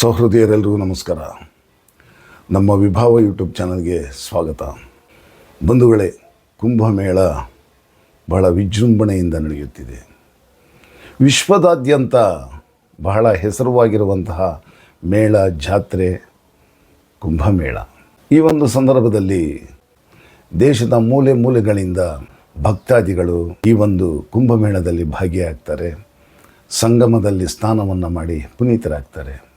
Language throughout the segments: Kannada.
ಸಹೃದಯರೆಲ್ಲರಿಗೂ ನಮಸ್ಕಾರ. ನಮ್ಮ ವಿಭಾವ ಯೂಟ್ಯೂಬ್ ಚಾನಲ್ಗೆ ಸ್ವಾಗತ. ಬಂಧುಗಳೇ, ಕುಂಭಮೇಳ ಬಹಳ ವಿಜೃಂಭಣೆಯಿಂದ ನಡೆಯುತ್ತಿದೆ. ವಿಶ್ವದಾದ್ಯಂತ ಬಹಳ ಹೆಸರುವಾಗಿರುವಂತಹ ಮೇಳ ಜಾತ್ರೆ ಕುಂಭಮೇಳ. ಈ ಒಂದು ಸಂದರ್ಭದಲ್ಲಿ ದೇಶದ ಮೂಲೆ ಮೂಲೆಗಳಿಂದ ಭಕ್ತಾದಿಗಳು ಈ ಒಂದು ಕುಂಭಮೇಳದಲ್ಲಿ ಭಾಗಿಯಾಗ್ತಾರೆ. ಸಂಗಮದಲ್ಲಿ ಸ್ನಾನವನ್ನು ಮಾಡಿ ಪುನೀತರಾಗ್ತಾರೆ.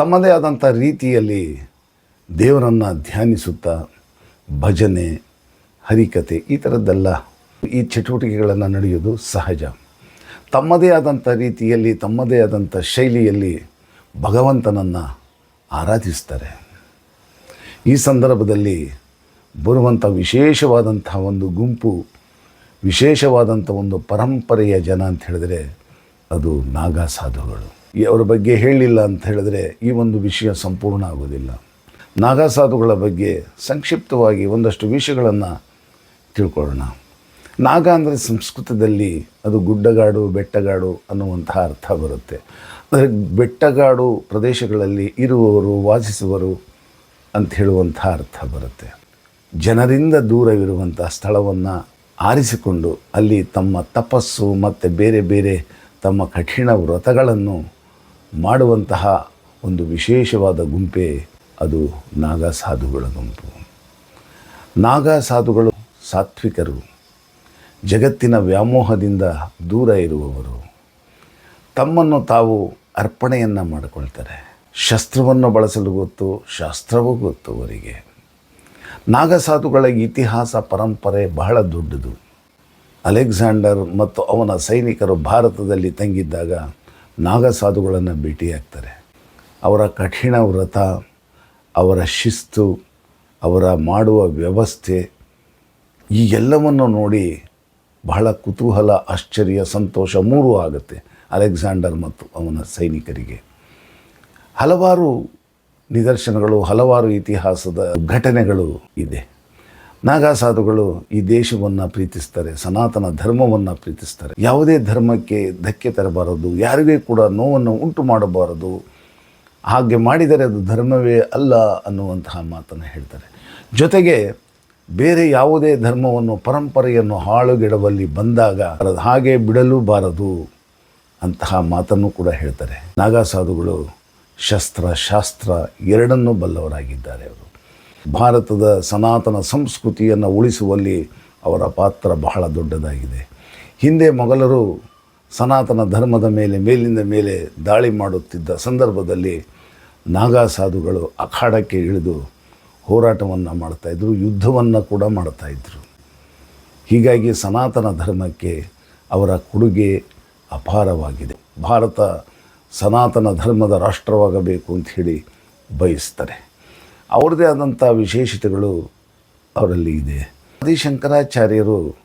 ತಮ್ಮದೇ ಆದಂಥ ರೀತಿಯಲ್ಲಿ ದೇವರನ್ನು ಧ್ಯಾನಿಸುತ್ತಾ ಭಜನೆ, ಹರಿಕತೆ ಈ ಥರದ್ದೆಲ್ಲ ಈ ಚಟುವಟಿಕೆಗಳನ್ನು ನಡೆಯೋದು ಸಹಜ. ತಮ್ಮದೇ ಆದಂಥ ರೀತಿಯಲ್ಲಿ, ತಮ್ಮದೇ ಆದಂಥ ಶೈಲಿಯಲ್ಲಿ ಭಗವಂತನನ್ನು ಆರಾಧಿಸ್ತಾರೆ. ಈ ಸಂದರ್ಭದಲ್ಲಿ ಬರುವಂಥ ವಿಶೇಷವಾದಂಥ ಒಂದು ಗುಂಪು, ವಿಶೇಷವಾದಂಥ ಒಂದು ಪರಂಪರೆಯ ಜನ ಅಂತ ಹೇಳಿದರೆ ಅದು ನಾಗಾ ಸಾಧುಗಳು ಅವರ ಬಗ್ಗೆ ಹೇಳಿಲ್ಲ ಅಂತ ಹೇಳಿದ್ರೆ ಈ ಒಂದು ವಿಷಯ ಸಂಪೂರ್ಣ ಆಗೋದಿಲ್ಲ. ನಾಗಾ ಸಾಧುಗಳ ಬಗ್ಗೆ ಸಂಕ್ಷಿಪ್ತವಾಗಿ ಒಂದಷ್ಟು ವಿಷಯಗಳನ್ನು ತಿಳ್ಕೊಳ್ಳೋಣ. ನಾಗ ಅಂದರೆ ಸಂಸ್ಕೃತದಲ್ಲಿ ಅದು ಗುಡ್ಡಗಾಡು, ಬೆಟ್ಟಗಾಡು ಅನ್ನುವಂತಹ ಅರ್ಥ ಬರುತ್ತೆ. ಅಂದರೆ ಬೆಟ್ಟಗಾಡು ಪ್ರದೇಶಗಳಲ್ಲಿ ಇರುವವರು ವಾಸಿಸುವರು ಅಂತ ಹೇಳುವಂಥ ಅರ್ಥ ಬರುತ್ತೆ. ಜನರಿಂದ ದೂರವಿರುವಂಥ ಸ್ಥಳವನ್ನು ಆರಿಸಿಕೊಂಡು ಅಲ್ಲಿ ತಮ್ಮ ತಪಸ್ಸು ಮತ್ತು ಬೇರೆ ಬೇರೆ ತಮ್ಮ ಕಠಿಣ ವ್ರತಗಳನ್ನು ಮಾಡುವಂತಹ ಒಂದು ವಿಶೇಷವಾದ ಗುಂಪೇ ಅದು ನಾಗ ಸಾಧುಗಳ ಗುಂಪು. ನಾಗ ಸಾಧುಗಳು ಸಾತ್ವಿಕರು, ಜಗತ್ತಿನ ವ್ಯಾಮೋಹದಿಂದ ದೂರ ಇರುವವರು. ತಮ್ಮನ್ನು ತಾವು ಅರ್ಪಣೆಯನ್ನು ಮಾಡಿಕೊಳ್ತಾರೆ. ಶಸ್ತ್ರವನ್ನು ಬಳಸಲು ಗೊತ್ತು, ಶಾಸ್ತ್ರವೂ ಗೊತ್ತು ಅವರಿಗೆ. ನಾಗಸಾಧುಗಳ ಇತಿಹಾಸ ಪರಂಪರೆ ಬಹಳ ದೊಡ್ಡದು. ಅಲೆಕ್ಸಾಂಡರ್ ಮತ್ತು ಅವನ ಸೈನಿಕರು ಭಾರತದಲ್ಲಿ ತಂಗಿದ್ದಾಗ ನಾಗಸಾಧುಗಳನ್ನು ಭೇಟಿಯಾಗ್ತಾರೆ ಅವರ ಕಠಿಣ ವ್ರತ, ಅವರ ಶಿಸ್ತು, ಅವರ ಮಾಡುವ ವ್ಯವಸ್ಥೆ, ಈ ಎಲ್ಲವನ್ನು ನೋಡಿ ಬಹಳ ಕುತೂಹಲ, ಆಶ್ಚರ್ಯ, ಸಂತೋಷ ಮೂರು ಆಗುತ್ತೆ ಅಲೆಕ್ಸಾಂಡರ್ ಮತ್ತು ಅವನ ಸೈನಿಕರಿಗೆ. ಹಲವಾರು ನಿದರ್ಶನಗಳು, ಹಲವಾರು ಇತಿಹಾಸದ ಘಟನೆಗಳು ಇದೆ. ನಾಗಾಸಾಧುಗಳು ಈ ದೇಶವನ್ನು ಪ್ರೀತಿಸ್ತಾರೆ, ಸನಾತನ ಧರ್ಮವನ್ನು ಪ್ರೀತಿಸ್ತಾರೆ. ಯಾವುದೇ ಧರ್ಮಕ್ಕೆ ಧಕ್ಕೆ ತರಬಾರದು, ಯಾರಿಗೂ ಕೂಡ ನೋವನ್ನು ಉಂಟು ಮಾಡಬಾರದು. ಹಾಗೆ ಮಾಡಿದರೆ ಅದು ಧರ್ಮವೇ ಅಲ್ಲ ಅನ್ನುವಂತಹ ಮಾತನ್ನು ಹೇಳ್ತಾರೆ. ಜೊತೆಗೆ ಬೇರೆ ಯಾವುದೇ ಧರ್ಮವನ್ನು, ಪರಂಪರೆಯನ್ನು ಹಾಳುಗೆಡವಲ್ಲಿ ಬಂದಾಗ ಅದು ಹಾಗೆ ಬಿಡಲೂಬಾರದು ಅಂತಹ ಮಾತನ್ನು ಕೂಡ ಹೇಳ್ತಾರೆ. ನಾಗಾಸಾಧುಗಳು ಶಸ್ತ್ರ, ಶಾಸ್ತ್ರ ಎರಡನ್ನೂ ಬಲ್ಲವರಾಗಿದ್ದಾರೆ ಅವರು. ಭಾರತದ ಸನಾತನ ಸಂಸ್ಕೃತಿಯನ್ನು ಉಳಿಸುವಲ್ಲಿ ಅವರ ಪಾತ್ರ ಬಹಳ ದೊಡ್ಡದಾಗಿದೆ. ಹಿಂದೆ ಮೊಘಲರು ಸನಾತನ ಧರ್ಮದ ಮೇಲೆ, ಮೇಲಿಂದ ಮೇಲೆ ದಾಳಿ ಮಾಡುತ್ತಿದ್ದ ಸಂದರ್ಭದಲ್ಲಿ ನಾಗಾ ಸಾಧುಗಳು ಅಖಾಡಕ್ಕೆ ಇಳಿದು ಹೋರಾಟವನ್ನು ಮಾಡ್ತಾಯಿದ್ರು ಯುದ್ಧವನ್ನು ಕೂಡ ಮಾಡ್ತಾಯಿದ್ರು ಹೀಗಾಗಿ ಸನಾತನ ಧರ್ಮಕ್ಕೆ ಅವರ ಕೊಡುಗೆ ಅಪಾರವಾಗಿದೆ. ಭಾರತ ಸನಾತನ ಧರ್ಮದ ರಾಷ್ಟ್ರವಾಗಬೇಕು ಅಂತ ಹೇಳಿ ಬಯಸ್ತಾರೆ. ಅವ್ರದ್ದೇ ಆದಂಥ ವಿಶೇಷತೆಗಳು ಅವರಲ್ಲಿ ಇದೆ. ಆದಿಶಂಕರಾಚಾರ್ಯರು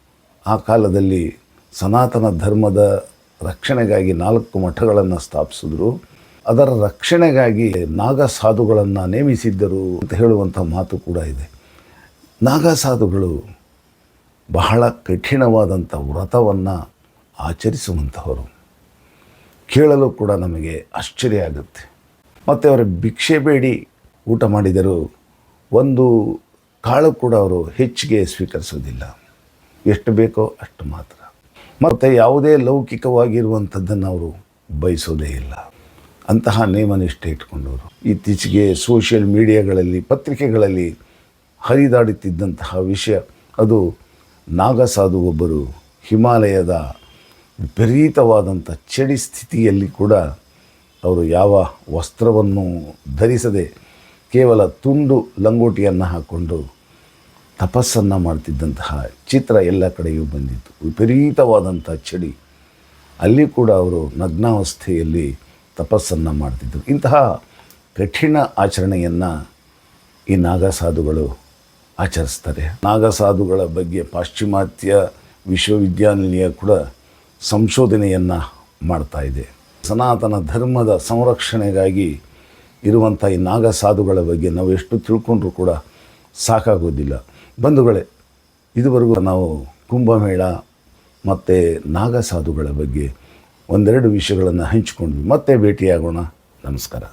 ಆ ಕಾಲದಲ್ಲಿ ಸನಾತನ ಧರ್ಮದ ರಕ್ಷಣೆಗಾಗಿ ನಾಲ್ಕು ಮಠಗಳನ್ನು ಸ್ಥಾಪಿಸಿದ್ರು. ಅದರ ರಕ್ಷಣೆಗಾಗಿ ನಾಗ ಸಾಧುಗಳನ್ನು ನೇಮಿಸಿದ್ದರು ಅಂತ ಹೇಳುವಂಥ ಮಾತು ಕೂಡ ಇದೆ. ನಾಗ ಸಾಧುಗಳು ಬಹಳ ಕಠಿಣವಾದಂಥ ವ್ರತವನ್ನು ಆಚರಿಸುವಂಥವರು. ಕೇಳಲು ಕೂಡ ನಮಗೆ ಆಶ್ಚರ್ಯ ಆಗುತ್ತೆ. ಮತ್ತು ಅವರ ಭಿಕ್ಷೆ ಬೇಡಿ ಊಟ ಮಾಡಿದರೂ ಒಂದು ಕಾಳು ಕೂಡ ಅವರು ಹೆಚ್ಚಿಗೆ ಸ್ವೀಕರಿಸೋದಿಲ್ಲ ಎಷ್ಟು ಬೇಕೋ ಅಷ್ಟು ಮಾತ್ರ. ಮತ್ತು ಯಾವುದೇ ಲೌಕಿಕವಾಗಿರುವಂಥದ್ದನ್ನು ಅವರು ಬಯಸೋದೇ ಇಲ್ಲ. ಅಂತಹ ನೇಮನಿಷ್ಠೆ ಇಟ್ಕೊಂಡವರು ಇತ್ತೀಚೆಗೆ ಸೋಷಿಯಲ್ ಮೀಡಿಯಾಗಳಲ್ಲಿ, ಪತ್ರಿಕೆಗಳಲ್ಲಿ ಹರಿದಾಡುತ್ತಿದ್ದಂತಹ ವಿಷಯ. ಅದು ನಾಗಸಾಧು ಒಬ್ಬರು ಹಿಮಾಲಯದ ವಿಪರೀತವಾದಂಥ ಚಳಿ ಸ್ಥಿತಿಯಲ್ಲಿ ಕೂಡ ಅವರು ಯಾವ ವಸ್ತ್ರವನ್ನು ಧರಿಸದೆ ಕೇವಲ ತುಂಡು ಲಂಗೋಟಿಯನ್ನು ಹಾಕ್ಕೊಂಡು ತಪಸ್ಸನ್ನು ಮಾಡ್ತಿದ್ದಂತಹ ಚಿತ್ರ ಎಲ್ಲ ಕಡೆಯೂ ಬಂದಿತ್ತು. ವಿಪರೀತವಾದಂಥ ಚಳಿ. ಅಲ್ಲಿ ಕೂಡ ಅವರು ನಗ್ನಾವಸ್ಥೆಯಲ್ಲಿ ತಪಸ್ಸನ್ನು ಮಾಡ್ತಿದ್ದರು ಇಂತಹ ಕಠಿಣ ಆಚರಣೆಯನ್ನು ಈ ನಾಗಸಾಧುಗಳು ಆಚರಿಸ್ತಾರೆ. ನಾಗಸಾಧುಗಳ ಬಗ್ಗೆ ಪಾಶ್ಚಿಮಾತ್ಯ ವಿಶ್ವವಿದ್ಯಾನಿಲಯ ಕೂಡ ಸಂಶೋಧನೆಯನ್ನು ಮಾಡ್ತಾ ಇದೆ. ಸನಾತನ ಧರ್ಮದ ಸಂರಕ್ಷಣೆಗಾಗಿ ಇರುವಂಥ ಈ ನಾಗ ಸಾಧುಗಳ ಬಗ್ಗೆ ನಾವು ಎಷ್ಟು ತಿಳ್ಕೊಂಡ್ರೂ ಕೂಡ ಸಾಕಾಗೋದಿಲ್ಲ. ಬಂಧುಗಳೇ, ಇದುವರೆಗೂ ನಾವು ಕುಂಭಮೇಳ ಮತ್ತು ನಾಗಸಾಧುಗಳ ಬಗ್ಗೆ ಒಂದೆರಡು ವಿಷಯಗಳನ್ನು ಹಂಚಿಕೊಂಡ್ವಿ. ಮತ್ತೆ ಭೇಟಿಯಾಗೋಣ. ನಮಸ್ಕಾರ.